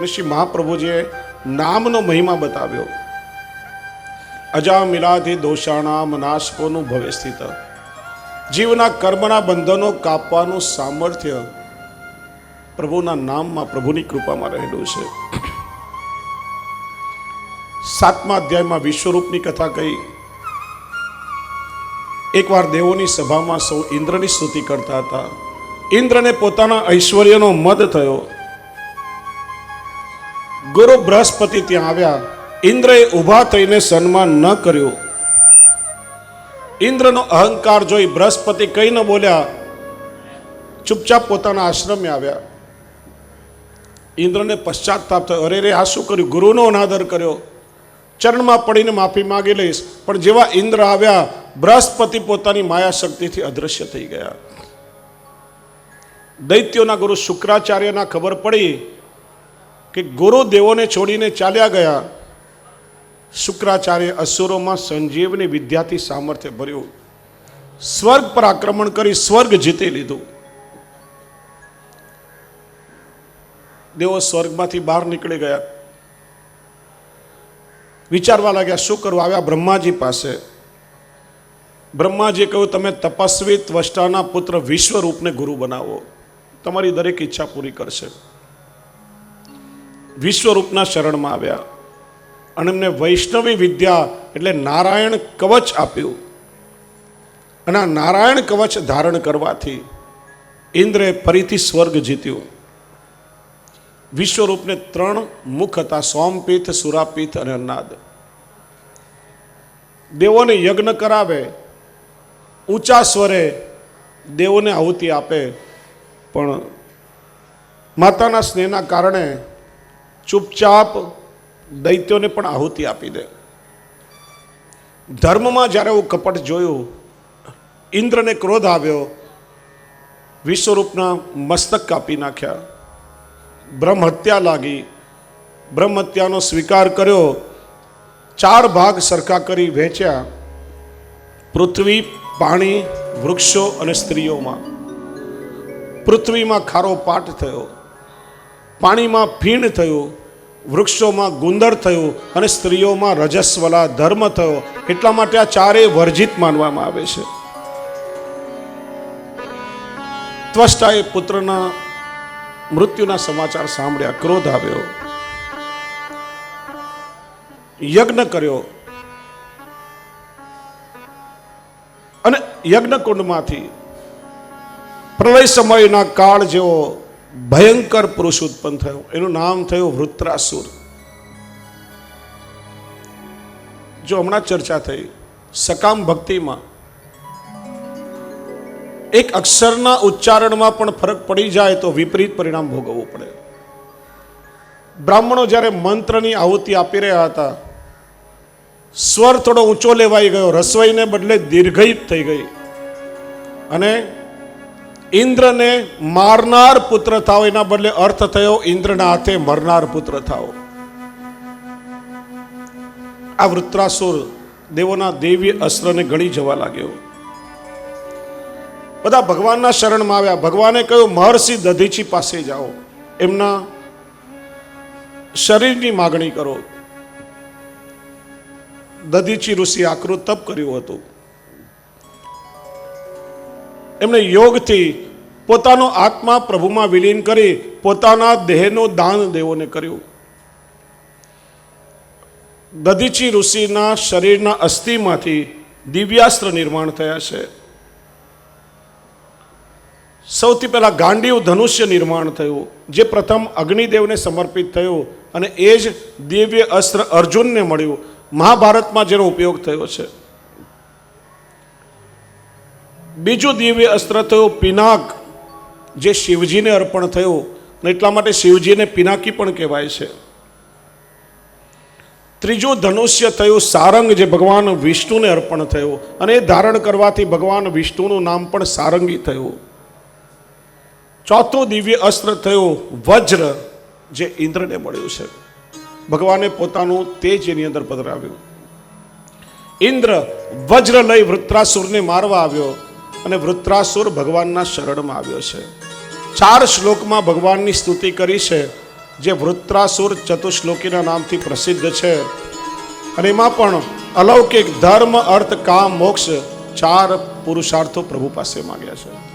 અને શ્રી મહાપ્રભુજીએ નામનો મહિમા બતાવ્યો. અજા મિલાથી દોષાણામ નાશકોનું ભવે સ્થિત. જીવના કર્મના બંધનો કાપવાનું સામર્થ્ય પ્રભુના નામમાં પ્રભુની કૃપામાં રહેલું છે. સાતમા અધ્યાયમાં વિશ્વરૂપની કથા કહી, એકવાર દેવોની સભામાં સૌ ઇન્દ્રની સ્તુતિ કરતા હતા. ઇન્દ્રને પોતાના ઐશ્વર્યનો મદ થયો. ગુરુ બૃહસ્પતિ ત્યાં આવ્યા. ઇન્દ્રએ ઊભા થઈને સન્માન ન કર્યું. ઇન્દ્રનો અહંકાર જોઈ બૃહસ્પતિ કઈ ન બોલ્યા. ચૂપચાપ પોતાના આશ્રમે આવ્યા. ઇન્દ્રને પશ્ચાતાપ થયો. અરે રે આ શું કર્યું? ગુરુનો અનાદર કર્યો. ચરણમાં પડીને માફી માગી લઈશ. પણ જેવા ઇન્દ્ર આવ્યા, બૃહસ્પતિ પોતાની માયા શક્તિથી અદૃશ્ય થઈ ગયા. દૈત્યોના ગુરુ શુક્રાચાર્યના ખબર પડી. કે ગુરુ દેવોને છોડીને ચાલ્યા ગયા. શુક્રાચાર્ય અસુરોમાં સંજીવની વિદ્યાથી સામર્થ્ય ભર્યું. સ્વર્ગ પર આક્રમણ કરી સ્વર્ગ જીતી લીધું. દેવો સ્વર્ગમાંથી બહાર નીકળી ગયા. વિચારવા લાગ્યા, શું કરવું આવ્યા બ્રહ્માજી પાસે. બ્રહ્માજીએ કહ્યું, તમે તપસ્વી, ત્વષ્ટાના પુત્ર વિશ્વરૂપને ગુરુ બનાવો. તમારી દરેક ઈચ્છા પૂરી કરશે. વિશ્વરૂપના શરણમાં આવ્યા અને એમને વૈષ્ણવી વિદ્યા એટલે નારાયણ કવચ આપ્યું. અને આ નારાયણ કવચ ધારણ કરવાથી ઇન્દ્રે ફરીથી સ્વર્ગ જીત્યું. વિશ્વરૂપને ત્રણ મુખ હતા, સોમપીઠ, સુરાપીઠ અને અન્નાદ. દેવોને યજ્ઞ કરાવે, ઊંચા સ્વરે દેવોને આહુતિ આપે, પણ માતાના સ્નેહના કારણે ચૂપચાપ દૈત્યોને પણ આહુતિ આપી દે. ધર્મમાં જ્યારે હું કપટ જોયું, ઇન્દ્રને ક્રોધ આવ્યો, વિશ્વરૂપના મસ્તક કાપી નાખ્યા. બ્રહ્મ હત્યા લાગી. બ્રહ્મ હત્યાનો સ્વીકાર કર્યો. ચાર ભાગ સરખા કરી વહેંચ્યા પૃથ્વી, પાણી, વૃક્ષો અને સ્ત્રીઓમાં. પૃથ્વીમાં ખારો પાટ થયો. પાણીમાં ફીણ થયું. વૃક્ષોમાં ગુંદર થયું અને સ્ત્રીઓમાં રજસ્વલા ધર્મ થયો, એટલા માટે આ ચારેય વર્જિત માનવામાં આવે છે. ત્વષ્ટાએ પુત્રના મૃત્યુના સમાચાર સાંભળ્યા, ક્રોધ આવ્યો. યજ્ઞ કર્યો. અને યજ્ઞકુંડમાંથી પ્રલય સમયના કાળ જેવો ભયંકર પુરુષ ઉત્પન્ન થયો. એનું નામ થયું વૃત્રાસુર. જો હમણાં ચર્ચા થઈ, સકામ ભક્તિમાં એક અક્ષરના ઉચ્ચારણમાં પણ ફરક પડી જાય તો વિપરીત પરિણામ ભોગવવું પડે. બ્રાહ્મણો જ્યારે મંત્રની આહુતિ આપી રહ્યા હતા, સ્વર થોડો ઊંચો લેવાઈ ગયો રસોઈને બદલે દીર્ઘિત થઈ ગઈ. અને ઇન્દ્રને મારનાર પુત્ર થાવ, એના બદલે અર્થ થયો ઇન્દ્રના હાથે મરનાર પુત્ર થાવ. આ વૃત્રાસુર દેવોના દેવી અસ્ત્રને ગળી જવા લાગ્યો. બધા ભગવાનના શરણમાં આવ્યા. ભગવાને કહ્યું, મહર્ષિ દધીચી પાસે જાઓ. એમના શરીરની માગણી કરો. દધીચી ઋષિ આકૃત તપ કર્યું હતું. એમણે યોગથી પોતાનો આત્મા પ્રભુમાં વિલીન કરી પોતાના દેહનું દાન દેવોને કર્યું. દધીચી ઋષિના શરીરના અસ્થિમાંથી દિવ્યાસ્ત્ર નિર્માણ થયા છે. સૌથી પહેલાં ગાંડીવ ધનુષ્ય નિર્માણ થયું, જે પ્રથમ અગ્નિદેવને સમર્પિત થયું અને એ જ દિવ્ય અસ્ત્ર અર્જુનને મળ્યું. મહાભારતમાં જેનો ઉપયોગ થયો છે. બીજું દિવ્ય અસ્ત્ર થયું પિનાક, જે શિવજીને અર્પણ થયું. એટલા માટે શિવજીને પિનાકી પણ કહેવાય છે. ત્રીજું ધનુષ્ય થયું સારંગ, જે ભગવાન વિષ્ણુને અર્પણ થયું. અને એ ધારણ કરવાથી ભગવાન વિષ્ણુનું નામ પણ સારંગી થયું. ચોથું દિવ્ય અસ્ત્ર થયું વજ્ર, જે ઇન્દ્રને મળ્યું છે. ભગવાને પોતાનું તેજ એની અંદર પધરાવ્યું. ઇન્દ્ર વજ્ર લઈ વૃત્રાસુરને મારવા આવ્યો. અને વૃત્રાસુર ભગવાનના શરણમાં આવ્યો છે. ચાર શ્લોકમાં ભગવાનની સ્તુતિ કરી છે, જે વૃત્રાસુર ચતુશ્લોકીના નામથી પ્રસિદ્ધ છે. અને એમાં પણ અલૌકિક ધર્મ, અર્થ, કામ, મોક્ષ ચાર પુરુષાર્થો પ્રભુ પાસે માગ્યા છે.